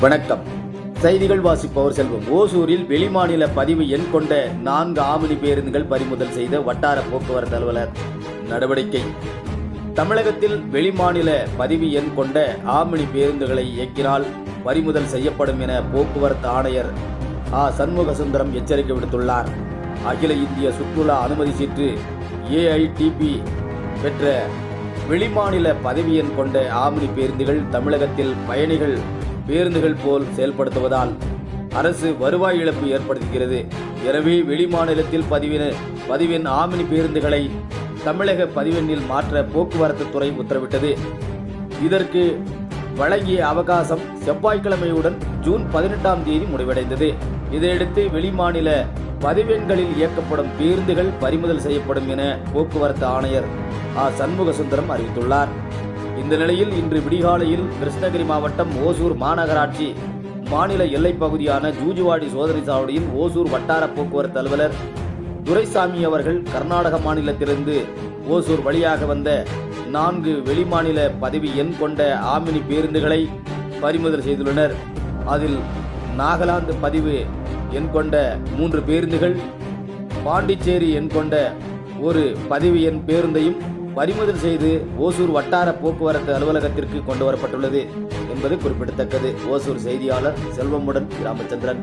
வணக்கம். செய்திகள் வாசிப்பவர் செல்வம். ஓசூரில் வெளிமாநில பதிவு எண் கொண்ட நான்கு ஆமினி பேருந்துகள் பறிமுதல் செய்த வட்டார போக்குவரத்து அலுவலர் நடவடிக்கை. தமிழகத்தில் வெளிமாநில பதிவு எண் கொண்ட ஆமினி பேருந்துகளை இயக்கினால் பறிமுதல் செய்யப்படும் என போக்குவரத்து ஆணையர் ஆ சண்முகசுந்தரம் எச்சரிக்கை விடுத்துள்ளார். அகில இந்திய சுற்றுலா அனுமதி சீட்டு ஏஐடிபி பெற்ற வெளிமாநில பதவியன் கொண்ட ஆம்னி பேருந்துகள் தமிழகத்தில் பயணிகள் பேருந்துகள் போல் செயல்படுத்துவதால் அரசு வருவாய் இழப்பு ஏற்படுத்துகிறது. எனவே வெளிமாநிலத்தில் பதிவின பதிவெண் ஆம்னி பேருந்துகளை தமிழக பதிவெண்ணில் மாற்ற போக்குவரத்து துறை உத்தரவிட்டது. இதற்கு வழங்கிய அவகாசம் செவ்வாய்க்கிழமையுடன் ஜூன் பதினெட்டாம் தேதி முடிவடைந்தது. இதையடுத்து வெளிமாநில பதிவெண்களில் இயக்கப்படும் பேருந்துகள் பறிமுதல் செய்யப்படும் என போக்குவரத்து ஆணையர் ஆ. சண்முகசுந்தரம் அறிவித்துள்ளார். இந்த நிலையில் இன்று விடிகாலையில் கிருஷ்ணகிரி மாவட்டம் ஓசூர் மாநகராட்சி மாநில எல்லைப் பகுதியான ஜூஜுவாடி சோதனை சாவடியில் ஓசூர் வட்டார போக்குவரத்து அலுவலர் துரைசாமி அவர்கள் கர்நாடக மாநிலத்திலிருந்து ஓசூர் வழியாக வந்த நான்கு வெளிமாநில பதவி எண் கொண்ட ஆமினி பேருந்துகளை பறிமுதல் செய்துள்ளனர். அதில் நாகாலாந்து பதிவு எண் கொண்ட மூன்று பேருந்துகள் பாண்டிச்சேரி எண் கொண்ட ஒரு பதிவு எண் பேருந்தையும் பறிமுதல் செய்து ஓசூர் வட்டார போக்குவரத்து அலுவலகத்திற்கு கொண்டு வரப்பட்டுள்ளது என்பது குறிப்பிடத்தக்கது. ஓசூர் செய்தியாளர் செல்வமுடன் ராமச்சந்திரன்